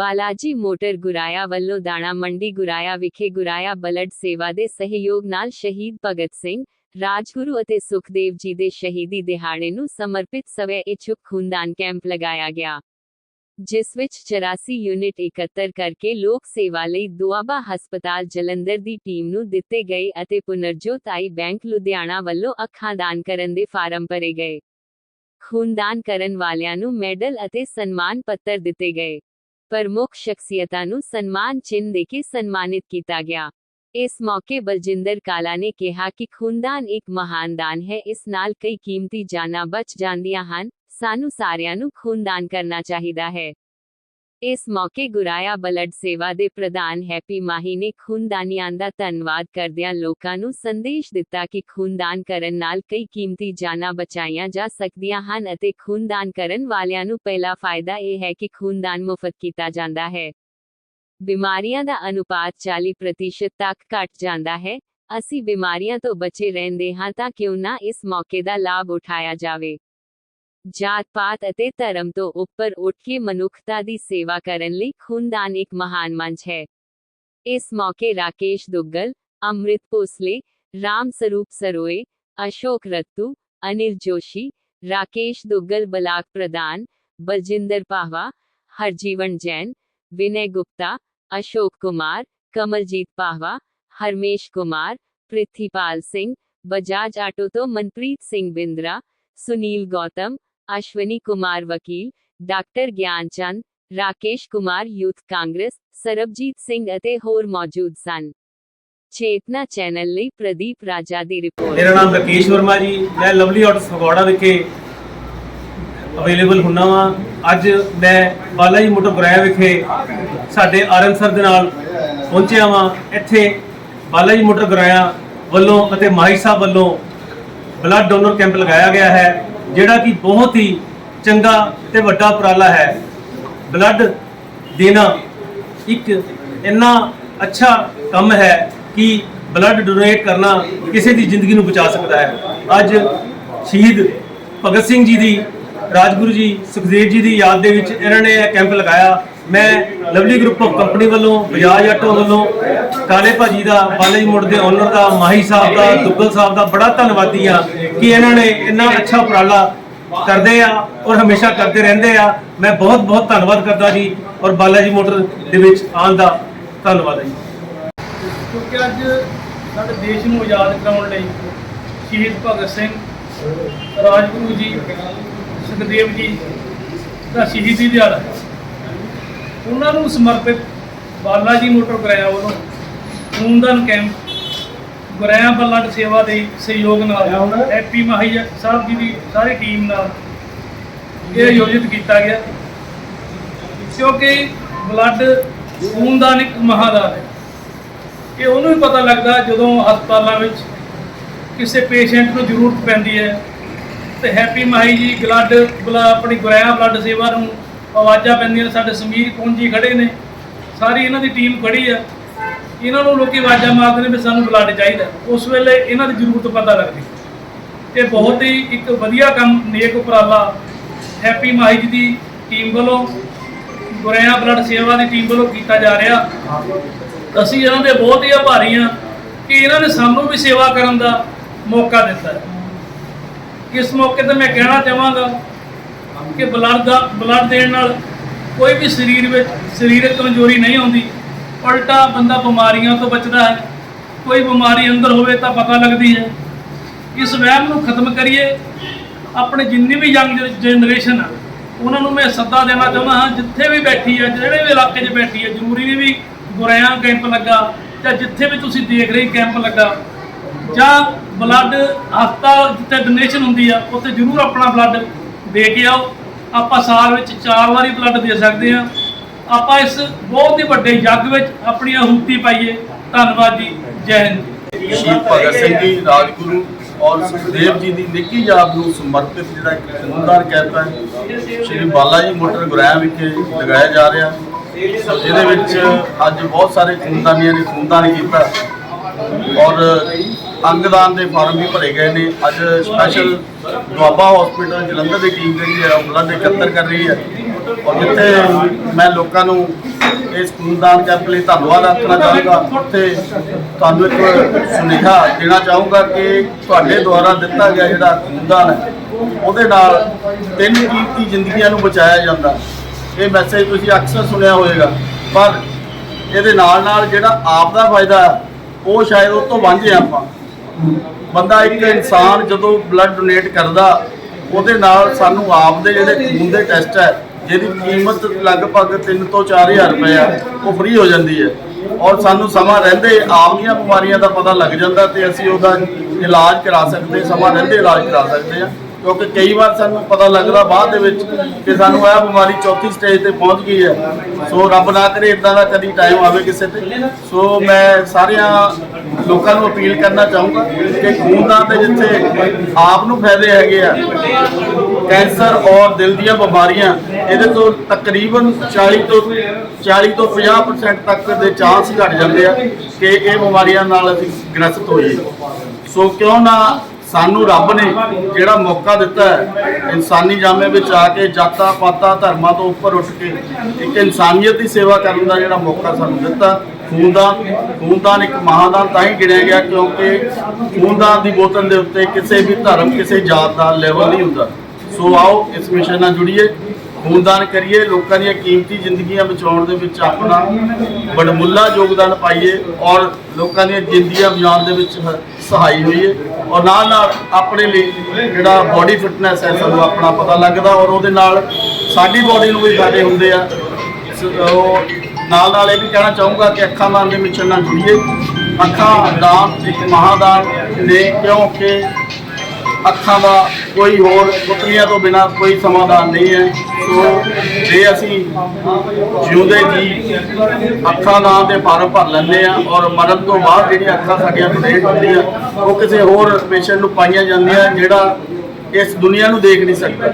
Balaji motor ਗੁਰਾਇਆ ਵੱਲੋਂ ਦਾਣਾ ਮੰਡੀ ਗੁਰਾਇਆ ਵਿਖੇ ਗੁਰਾਇਆ ਬਲੱਡ ਸੇਵਾ ਦੇ ਸਹਿਯੋਗ ਨਾਲ ਸ਼ਹੀਦ ਭਗਤ ਸਿੰਘ, ਰਾਜਗੁਰੂ ਅਤੇ ਸੁਖਦੇਵ ਜੀ ਦੇ ਸ਼ਹੀਦੀ ਦਿਹਾੜੇ ਨੂੰ ਸਮਰਪਿਤ ਸਵੈ ਇਛੁਕ ਖੂਨਦਾਨ ਕੈਂਪ ਲਗਾਇਆ ਗਿਆ। ਜਿਸ ਵਿੱਚ 84 ਯੂਨਿਟ ਇਕੱਤਰ ਕਰਕੇ ਲੋਕ ਸੇਵਾ ਲਈ ਦੁਆਬਾ ਹਸਪਤਾਲ ਜਲੰਧਰ ਦੀ ਟੀਮ ਨੂੰ ਦਿੱਤੇ ਗਏ ਅਤੇ ਪੁਨਰਜੋਤ ਆਈ ਬੈਂਕ ਲੁਧਿਆਣਾ ਵੱਲੋਂ ਅੱਖਾਂ ਦਾਨ ਕਰਨ ਦੇ ਫਾਰਮ ਭਰੇ ਗਏ। ਖੂਨਦਾਨ ਕਰਨ ਵਾਲਿਆਂ ਨੂੰ ਮੈਡਲ ਅਤੇ ਸਨਮਾਨ ਪੱਤਰ ਦਿੱਤੇ ਗਏ। ਪ੍ਰਮੁੱਖ ਸ਼ਖਸੀਅਤਾਂ ਨੂੰ ਸਨਮਾਨ ਚਿੰਨ੍ਹ ਦੇ ਕੇ ਸਨਮਾਨਿਤ ਕੀਤਾ ਗਿਆ ਇਸ ਮੌਕੇ ਬਲਜਿੰਦਰ ਕਾਲਾ ਨੇ ਕਿਹਾ ਕਿ ਖੂਨਦਾਨ ਇੱਕ ਮਹਾਨ ਦਾਨ ਹੈ ਇਸ ਨਾਲ ਕਈ ਕੀਮਤੀ ਜਾਨਾਂ ਬਚ ਜਾਂਦੀਆਂ ਹਨ ਸਾਨੂੰ ਸਾਰਿਆਂ ਨੂੰ ਖੂਨਦਾਨ ਕਰਨਾ ਚਾਹੀਦਾ ਹੈ ਇਸ ਮੌਕੇ ਗੁਰਾਇਆ ਬਲੱਡ ਸੇਵਾ ਦੇ ਪ੍ਰਧਾਨ ਹੈਪੀ ਮਾਹੀ ਨੇ ਖੂਨਦਾਨੀਆਂ ਦਾ ਧੰਨਵਾਦ ਕਰਦਿਆਂ ਲੋਕਾਂ ਨੂੰ ਸੰਦੇਸ਼ ਦਿੱਤਾ ਕਿ ਖੂਨਦਾਨ ਕਰਨ ਨਾਲ ਕਈ ਕੀਮਤੀ ਜਾਨਾਂ ਬਚਾਈਆਂ ਜਾ ਸਕਦੀਆਂ ਹਨ ਅਤੇ ਖੂਨਦਾਨ ਕਰਨ ਵਾਲਿਆਂ ਨੂੰ ਪਹਿਲਾ ਫਾਇਦਾ ਇਹ ਹੈ ਕਿ ਖੂਨਦਾਨ ਮੁਫਤ ਕੀਤਾ ਜਾਂਦਾ ਹੈ। ਬਿਮਾਰੀਆਂ ਦਾ ਅਨੁਪਾਤ 40% ਤੱਕ ਘਟ ਜਾਂਦਾ ਹੈ। ਅਸੀਂ ਬਿਮਾਰੀਆਂ ਤੋਂ ਬਚੇ ਰਹਿੰਦੇ ਹਾਂ ਤਾਂ ਕਿਉਂ ਨਾ ਇਸ ਮੌਕੇ ਦਾ ਲਾਭ ਉਠਾਇਆ ਜਾਵੇ। ਜਾਤ ਪਾਤ ਅਤੇ ਧਰਮ ਤੋਂ ਉੱਪਰ ਉੱਠ ਕੇ ਮਨੁੱਖਤਾ ਦੀ ਸੇਵਾ ਕਰਨ ਲਈ ਖੂਨਦਾਨ ਇੱਕ ਮਹਾਨ ਮੰਚ ਹੈ ਇਸ ਮੌਕੇ ਰਾਕੇਸ਼ ਦੁੱਗਲ ਅੰਮ੍ਰਿਤ ਭੋਸਲੇ ਰਾਮ ਸਰੂਪ ਸਰੋਏ ਅਸ਼ੋਕ ਰੱਤੂ ਅਨਿਲ ਜੋਸ਼ੀ ਰਾਕੇਸ਼ ਦੁੱਗਲ ਬਲਾਕ ਪ੍ਰਧਾਨ ਬਲਜਿੰਦਰ ਪਾਹਵਾ ਹਰਜੀਵਨ ਜੈਨ ਵਿਨय ਗੁਪਤਾ ਅਸ਼ੋਕ ਕੁਮਾਰ ਕਮਲਜੀਤ ਪਾਹਵਾ ਹਰਮੇਸ਼ ਕੁਮਾਰ ਪ੍ਰਿਥੀਪਾਲ ਸਿੰਘ ਬਜਾਜ ਆਟੋ ਤੋਂ ਮਨਪ੍ਰੀਤ ਸਿੰਘ ਬਿੰਦਰਾ ਸੁਨੀਲ ਗੌਤਮ ਅਸ਼ਵਨੀ ਕੁਮਾਰ ਵਕੀਲ ਡਾਕਟਰ ਗਿਆਨਚੰਦ ਰਾਕੇਸ਼ ਕੁਮਾਰ ਯੂਥ ਕਾਂਗਰਸ ਸਰਬਜੀਤ ਸਿੰਘ ਅਤੇ ਹੋਰ ਮੌਜੂਦ ਸਨ ਚੇਤਨਾ ਚੈਨਲ ਲਈ ਪ੍ਰਦੀਪ ਰਾਜਾ ਦੀ ਰਿਪੋਰਟ ਮੇਰਾ ਨਾਮ ਰਕੇਸ਼ ਵਰਮਾ ਜੀ ਮੈਂ ਲਵਲੀ ਆਟੋ ਫਗਵਾੜਾ ਵਿਖੇ ਅਵੇਲੇਬਲ ਹੁੰਨਾ ਵਾਂ ਅੱਜ ਮੈਂ ਬਾਲਾਜੀ ਮੋਟਰ ਗੁਰਾਇਆ ਵਿਖੇ ਸਾਡੇ ਆਰਐਮ ਸਰ ਦੇ ਨਾਲ ਪਹੁੰਚਿਆ ਵਾਂ ਇੱਥੇ ਬਾਲਾਜੀ ਮੋਟਰ ਗੁਰਾਇਆ ਵੱਲੋਂ ਅਤੇ ਮਾਈ ਸਾਹਿਬ ਵੱਲੋਂ ਬਲੱਡ ਡੋਨਰ ਕੈਂਪ ਲਗਾਇਆ ਗਿਆ ਹੈ ਜਿਹੜਾ ਕਿ ਬਹੁਤ ਹੀ ਚੰਗਾ ਤੇ ਵੱਡਾ ਉਪਰਾਲਾ ਹੈ। ਬਲੱਡ ਦੇਣਾ ਇੱਕ ਇੰਨਾ ਅੱਛਾ ਕੰਮ ਹੈ ਕਿ ਬਲੱਡ ਡੋਨੇਟ ਕਰਨਾ ਕਿਸੇ ਦੀ ਜ਼ਿੰਦਗੀ ਨੂੰ ਬਚਾ ਸਕਦਾ ਹੈ। ਅੱਜ ਸ਼ਹੀਦ ਭਗਤ ਸਿੰਘ ਜੀ ਦੀ, ਰਾਜਗੁਰੂ ਜੀ, ਸੁਖਦੇਵ ਜੀ ਦੀ ਯਾਦ ਦੇ ਵਿੱਚ ਇਹਨਾਂ ਨੇ ਇਹ ਕੈਂਪ ਲਗਾਇਆ। ਮੈਂ ਲਵਲੀ ਗਰੁੱਪ ਆਫ ਕੰਪਨੀ ਵੱਲੋਂ, ਬਜਾਜ ਆਟੋ ਵੱਲੋਂ, ਕਾਲੇ ਭਾਜੀ ਦਾ ਬਾਲਾਜੀ ਮੋੜ ਦੇ ਓਨਰ ਦਾ, ਮਾਹੀ ਸਾਹਿਬ ਦਾ, ਦੁੱਗਲ ਸਾਹਿਬ ਦਾ ਬੜਾ ਧੰਨਵਾਦੀ ਆ ਕਿ ਇਹਨਾਂ ਨੇ ਇੰਨਾ ਅੱਛਾ ਉਪਰਾਲਾ ਕਰਦੇ ਆ ਔਰ ਹਮੇਸ਼ਾ ਕਰਦੇ ਰਹਿੰਦੇ ਆ। ਮੈਂ ਬਹੁਤ ਬਹੁਤ ਧੰਨਵਾਦ ਕਰਦਾ ਜੀ ਔਰ ਬਾਲਾਜੀ ਮੋਟਰ ਦੇ ਵਿੱਚ ਆਉਣ ਦਾ ਧੰਨਵਾਦ ਹੈ ਕਿਉਂਕਿ ਅੱਜ ਸਾਡੇ ਦੇਸ਼ ਨੂੰ ਆਜ਼ਾਦ ਕਰਾਉਣ ਲਈ ਸ਼ਹੀਦ ਭਗਤ ਸਿੰਘ, ਰਾਜਗੁਰੂ ਜੀ, ਸੁਖਦੇਵ ਜੀ ਦਾ ਸ਼ਹੀਦੀ ਦਿਹਾੜਾ ਉਹਨਾਂ ਨੂੰ ਸਮਰਪਿਤ ਬਾਲਾ ਜੀ ਮੋਟਰ ਗੁਰਾਇਆ ਵੱਲੋਂ ਖੂਨਦਾਨ ਕੈਂਪ ਗੁਰਾਇਆ ਬਲੱਡ ਸੇਵਾ ਦੇ ਸਹਿਯੋਗ ਨਾਲ ਹੈਪੀ ਮਾਹੀ ਸਾਹਿਬ ਜੀ ਦੀ ਸਾਰੀ ਟੀਮ ਨਾਲ ਇਹ ਆਯੋਜਿਤ ਕੀਤਾ ਗਿਆ। ਕਿਉਂਕਿ ਬਲੱਡ ਖੂਨਦਾਨ ਇੱਕ ਮਹਾਦਾਨ ਹੈ। ਇਹ ਉਹਨੂੰ ਵੀ ਪਤਾ ਲੱਗਦਾ ਜਦੋਂ ਹਸਪਤਾਲਾਂ ਵਿੱਚ ਕਿਸੇ ਪੇਸ਼ੈਂਟ ਨੂੰ ਜ਼ਰੂਰਤ ਪੈਂਦੀ ਹੈ ਤੇ ਹੈਪੀ ਮਾਈ ਜੀ ਬਲੱਡ ਬਲਾ ਆਪਣੀ ਗੁਰਾਇਆ ਬਲੱਡ ਸੇਵਾ ਨੂੰ ਆਵਾਜ਼ਾਂ ਪੈਂਦੀਆਂ ਨੇ, ਸਾਡੇ ਸਮੀਰ ਪੂੰਜੀ ਖੜੇ ਨੇ? ਸਾਰੀ ਇਹਨਾਂ ਦੀ ਟੀਮ ਖੜੀ ਆ। ਇਹਨਾਂ ਨੂੰ ਲੋਕੀ ਆਵਾਜ਼ਾਂ ਮਾਰਦੇ ਨੇ ਵੀ ਸਾਨੂੰ ਬਲੱਡ ਚਾਹੀਦਾ। ਉਸ ਵੇਲੇ ਇਹਨਾਂ ਦੀ ਜ਼ਰੂਰਤ ਪਤਾ ਲੱਗਦੀ। ਇਹ ਬਹੁਤ ਹੀ ਇੱਕ ਵਧੀਆ ਕੰਮ ਨੇਕ ਉਪਰਾਲਾ ਹੈਪੀ ਮਾਈ ਜੀ ਦੀ ਟੀਮ ਵੱਲੋਂ, ਗੁਰਿਆ ਬਲੱਡ ਸੇਵਾ ਦੀ ਟੀਮ ਵੱਲੋਂ ਕੀਤਾ ਜਾ ਰਿਹਾ। ਅਸੀਂ ਇਹਨਾਂ ਦੇ ਬਹੁਤ ਹੀ ਆਭਾਰੀ ਹਾਂ ਕਿ ਇਹਨਾਂ ਨੇ ਸਾਨੂੰ ਵੀ ਸੇਵਾ ਕਰਨ ਦਾ ਮੌਕਾ ਦਿੱਤਾ। ਇਸ ਮੌਕੇ ਤੇ ਮੈਂ ਕਹਿਣਾ ਚਾਹਾਂਗਾ ਕਿ ਬਲੱਡ ਦਾ ਬਲੱਡ ਦੇਣ ਨਾਲ ਕੋਈ ਵੀ ਸਰੀਰ ਵਿੱਚ, ਸਰੀਰਕ ਕਮਜ਼ੋਰੀ ਨਹੀਂ ਆਉਂਦੀ। ਉਲਟਾ ਬੰਦਾ ਬਿਮਾਰੀਆਂ ਤੋਂ ਬਚਦਾ ਹੈ। ਕੋਈ ਬਿਮਾਰੀ ਅੰਦਰ ਹੋਵੇ ਤਾਂ ਪਤਾ ਲੱਗਦੀ ਹੈ। ਇਸ ਵਹਿਮ ਨੂੰ ਖਤਮ ਕਰੀਏ। ਆਪਣੇ ਜਿੰਨੀ ਵੀ ਯੰਗ ਜਨਰੇਸ਼ਨ ਆ, ਉਹਨਾਂ ਨੂੰ ਮੈਂ ਸੱਦਾ ਦੇਣਾ ਚਾਹੁੰਦਾ ਹਾਂ, ਜਿੱਥੇ ਵੀ ਬੈਠੀ ਹੈ ਜਿਹੜੇ ਵੀ ਇਲਾਕੇ 'ਚ ਬੈਠੀ ਹੈ ਜ਼ਰੂਰੀ ਨਹੀਂ ਵੀ ਗੁਰਿਆਂ ਕੈਂਪ ਲੱਗਾ ਜਾਂ ਜਿੱਥੇ ਵੀ ਤੁਸੀਂ ਦੇਖ ਰਹੇ ਕੈਂਪ ਲੱਗਾ, ਜਾਂ ਬਲੱਡ ਹਸਪਤਾਲ ਜਿੱਥੇ ਡੋਨੇਸ਼ਨ ਹੁੰਦੀ ਆ, ਉੱਥੇ ਜ਼ਰੂਰ ਆਪਣਾ ਬਲੱਡ ਦੇ ਕੇ ਆਓ। ਆਪਾਂ ਸਾਲ ਵਿੱਚ ਚਾਰ ਵਾਰੀ ਬਲੱਡ ਦੇ ਸਕਦੇ ਆ ਆਪਾਂ ਇਸ ਬਹੁਤ ਹੀ ਵੱਡੇ ਯੱਗ ਵਿੱਚ ਆਪਣੀਆਂ ਹੂਤੀ ਪਾਈਏ। ਧੰਨਵਾਦ ਜੀ। ਜੈ ਹਿੰਦ। ਸ਼ਹੀਦ ਭਗਤ ਸਿੰਘ ਜੀ, ਰਾਜਗੁਰੂ ਔਰ ਸੁਖਦੇਵ ਜੀ ਦੀ ਨਿੱਕੀ ਯਾਦ ਨੂੰ ਸਮਰਪਿਤ ਜਿਹੜਾ ਇੱਕ ਖੂਨਦਾਨ ਕੈਂਪ ਹੈ, ਸ਼੍ਰੀ ਬਾਲਾ ਜੀ ਮੋਟਰ ਗੁਰਾਇਆ ਵਿਖੇ ਲਗਾਇਆ ਜਾ ਰਿਹਾ। ਜਿਹਦੇ ਵਿੱਚ ਅੱਜ ਬਹੁਤ ਸਾਰੇ ਖੂਨਦਾਨੀਆਂ ਨੇ ਖੂਨਦਾਨ ਕੀਤਾ। ਔਰ ਅੰਗਦਾਨ ਦੇ ਫਾਰਮ ਵੀ ਭਰੇ ਗਏ ਨੇ। ਅੱਜ ਸਪੈਸ਼ਲ ਦੁਆਬਾ ਹਸਪੀਟਲ ਜਲੰਧਰ ਦੀ ਟੀਮ ਜਿਹੜੀ ਹੈ, ਉਹ ਬਲੱਡ ਇਕੱਤਰ ਕਰ ਰਹੀ ਹੈ। ਔਰ ਜਿੱਥੇ ਮੈਂ ਲੋਕਾਂ ਨੂੰ ਇਸ ਖੂਨਦਾਨ ਕੈਂਪ ਲਈ ਧੰਨਵਾਦ ਆਖਣਾ ਚਾਹੂੰਗਾ, ਉੱਥੇ ਤੁਹਾਨੂੰ ਇੱਕ ਸੁਨੇਹਾ ਦੇਣਾ ਚਾਹੂੰਗਾ ਕਿ ਤੁਹਾਡੇ ਦੁਆਰਾ ਦਿੱਤਾ ਗਿਆ ਜਿਹੜਾ ਖੂਨਦਾਨ ਹੈ, ਉਹਦੇ ਨਾਲ ਤਿੰਨ ਕੀਮਤੀ ਜ਼ਿੰਦਗੀਆਂ ਨੂੰ ਬਚਾਇਆ ਜਾਂਦਾ। ਇਹ ਮੈਸੇਜ ਤੁਸੀਂ ਅਕਸਰ ਸੁਣਿਆ ਹੋਵੇਗਾ। ਪਰ ਇਹਦੇ ਨਾਲ ਨਾਲ ਜਿਹੜਾ ਆਪ ਦਾ ਫਾਇਦਾ ਉਹ ਸ਼ਾਇਦ ਉਹ ਤੋਂ ਵਾਂਝੇ ਹਾਂ ਆਪਾਂ। ਬੰਦਾ ਇੱਕ ਇਨਸਾਨ ਜਦੋਂ ਬਲੱਡ ਡੋਨੇਟ ਕਰਦਾ, ਉਹਦੇ ਨਾਲ ਸਾਨੂੰ ਆਪ ਦੇ ਜਿਹੜੇ ਖੂਨ ਦੇ ਟੈਸਟ ਹੈ, ਜਿਹਦੀ ਕੀਮਤ ਲਗਭਗ 3 ਤੋਂ 4000 ਰੁਪਏ ਆ, ਉਹ ਫ੍ਰੀ ਹੋ ਜਾਂਦੀ ਹੈ। ਔਰ ਸਾਨੂੰ ਸਮਾਂ ਰਹਿੰਦੇ ਆਪ ਦੀਆਂ ਬਿਮਾਰੀਆਂ ਦਾ ਪਤਾ ਲੱਗ ਜਾਂਦਾ ਤੇ ਅਸੀਂ ਉਹਦਾ ਇਲਾਜ ਕਰਾ ਸਕਦੇ, ਸਮਾਂ ਰਹਿੰਦੇ ਇਲਾਜ ਕਰਾ ਸਕਦੇ ਆ। ਕਿਉਂਕਿ ਕਈ ਵਾਰ ਸਾਨੂੰ ਪਤਾ ਲੱਗਦਾ ਬਾਅਦ ਦੇ ਵਿੱਚ ਕਿ ਸਾਨੂੰ ਇਹ ਬਿਮਾਰੀ ਚੌਥੀ ਸਟੇਜ ਤੇ ਪਹੁੰਚ ਗਈ ਹੈ। ਸੋ ਰੱਬ ਨਾ ਕਰੇ ਇਦਾਂ ਦਾ ਕਦੀ ਟਾਈਮ ਆਵੇ ਕਿਸੇ ਤੇ। ਸੋ ਮੈਂ ਸਾਰਿਆਂ ਲੋਕਾਂ ਨੂੰ ਅਪੀਲ ਕਰਨਾ ਚਾਹੂੰਗਾ ਕਿ ਖੂਨਦਾਨ ਦੇ ਜਿੱਥੇ ਆਪ ਨੂੰ ਫਾਇਦੇ ਹੈਗੇ ਆ, ਕੈਂਸਰ ਔਰ ਦਿਲ ਦੀਆਂ ਬਿਮਾਰੀਆਂ, ਇਹਦੇ ਤੋਂ ਤਕਰੀਬਨ 40 ਤੋਂ 40 ਤੋਂ 50% ਤੱਕ ਦੇ ਚਾਂਸ ਘਟ ਜਾਂਦੇ ਆ ਕਿ ਇਹ ਬਿਮਾਰੀਆਂ ਨਾਲ ਅਸੀਂ ਗ੍ਰਸਤ ਹੋਈਏ। ਸੋ ਕਿਉਂ ਨਾ ਸਾਨੂੰ ਰੱਬ ਨੇ ਜਿਹੜਾ ਮੌਕਾ ਦਿੱਤਾ ਹੈ, ਇਨਸਾਨੀ ਜਾਮੇ ਵਿੱਚ ਆ ਕੇ ਜਾਤਾਂ ਪਾਤਾਂ ਧਰਮਾਂ ਤੋਂ ਉੱਪਰ ਉੱਠ ਕੇ ਇੱਕ ਇਨਸਾਨੀਅਤ ਦੀ ਸੇਵਾ ਕਰਨ ਦਾ ਜਿਹੜਾ ਮੌਕਾ ਸਾਨੂੰ ਦਿੱਤਾ, ਖੂਨਦਾਨ ਖੂਨਦਾਨ ਇੱਕ ਮਹਾਦਾਨ ਤਾਂ ਹੀ ਗਿਣਿਆ ਗਿਆ ਕਿਉਂਕਿ ਖੂਨਦਾਨ ਦੀ ਬੋਤਲ ਦੇ ਉੱਤੇ ਕਿਸੇ ਵੀ ਧਰਮ, ਕਿਸੇ ਜਾਤ ਦਾ ਲੈਵਲ ਨਹੀਂ ਹੁੰਦਾ। ਸੋ ਆਓ ਇਸ ਮਿਸ਼ਨ ਨਾਲ ਜੁੜੀਏ। ਖੂਨਦਾਨ ਕਰੀਏ, ਲੋਕਾਂ ਦੀਆਂ ਕੀਮਤੀ ਜ਼ਿੰਦਗੀਆਂ ਬਚਾਉਣ ਦੇ ਵਿੱਚ ਆਪਣਾ ਬੜਮੁੱਲਾ ਯੋਗਦਾਨ ਪਾਈਏ ਔਰ ਲੋਕਾਂ ਦੀਆਂ ਜ਼ਿੰਦਗੀਆਂ ਬਚਾਉਣ ਦੇ ਵਿੱਚ ਸਹਾਈ ਹੋਈਏ ਔਰ ਨਾਲ ਨਾਲ ਆਪਣੇ ਲਈ ਜਿਹੜਾ ਬਾਡੀ ਫਿਟਨੈਸ ਹੈ, ਸਾਨੂੰ ਆਪਣਾ ਪਤਾ ਲੱਗਦਾ ਔਰ ਉਹਦੇ ਨਾਲ ਸਾਡੀ ਬਾਡੀ ਨੂੰ ਵੀ ਫਾਇਦੇ ਹੁੰਦੇ ਆ। ਉਹ ਨਾਲ ਨਾਲ ਇਹ ਵੀ ਕਹਿਣਾ ਚਾਹੂੰਗਾ ਕਿ ਅੱਖਾਂ ਦਾਨ ਦੇ ਮਿਸ਼ਨ ਨਾਲ ਜੁੜੀਏ। ਅੱਖਾਂ ਦਾਨ ਇੱਕ ਮਹਾਦਾਨ ਨੇ, ਕਿਉਂਕਿ ਅੱਖਾਂ ਦਾ ਕੋਈ ਹੋਰ ਪੁੱਤਰੀਆਂ ਤੋਂ ਬਿਨਾ ਕੋਈ ਸਮਾਧਾਨ ਨਹੀਂ ਹੈ। ਸੋ ਜੇ ਅਸੀਂ ਜਿਉਂਦੇ ਜੀ, ਅੱਖਾਂ ਦਾਨ 'ਤੇ ਫਾਰਮ ਭਰ ਲੈਂਦੇ ਆ ਔਰ ਮਰਨ ਤੋਂ ਬਾਅਦ ਜਿਹੜੀਆਂ ਅੱਖਾਂ ਸਾਡੀਆਂ ਡੋਨੇਟ ਹੁੰਦੀਆਂ, ਉਹ ਕਿਸੇ ਹੋਰ ਪੇਸ਼ੈਂਟ ਨੂੰ ਪਾਈਆਂ ਜਾਂਦੀਆਂ ਜਿਹੜਾ ਇਸ ਦੁਨੀਆ ਨੂੰ ਦੇਖ ਨਹੀਂ ਸਕਦਾ।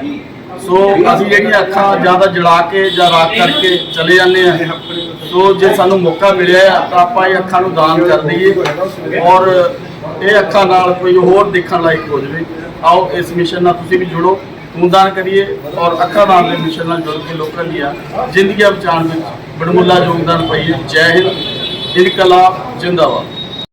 ਸੋ ਅਸੀਂ ਜਿਹੜੀਆਂ ਅੱਖਾਂ ਜ਼ਿਆਦਾ ਜਲਾ ਕੇ ਜਾਂ ਰਾਤ ਕਰਕੇ ਚਲੇ ਜਾਂਦੇ ਆ ਸੋ ਜੇ ਸਾਨੂੰ ਮੌਕਾ ਮਿਲਿਆ ਤਾਂ ਆਪਾਂ ਇਹ ਅੱਖਾਂ ਨੂੰ ਦਾਨ ਕਰ ਦਈਏ ਔਰ ਇਹ ਅੱਖਾਂ ਨਾਲ ਕੋਈ ਹੋਰ ਦੇਖਣ ਲਾਇਕ ਹੋ ਜਾਵੇ। ਆਓ ਇਸ ਮਿਸ਼ਨ ਨਾਲ ਤੁਸੀਂ ਵੀ ਜੁੜੋ, ਖੂਨਦਾਨ ਕਰੀਏ ਔਰ ਅੱਖਾਂ ਨਾਲ ਦੇ ਮਿਸ਼ਨ ਨਾਲ ਜੁੜ ਕੇ ਲੋਕਾਂ ਦੀਆਂ ਜ਼ਿੰਦਗੀਆਂ ਬਚਾਉਣ ਵਿੱਚ ਬੜਮੁੱਲਾ ਯੋਗਦਾਨ ਪਾਈਏ। ਜੈ ਹਿੰਦ, ਇਨਕਲਾਬ, ਜਿੰਦਾਬਾਦ।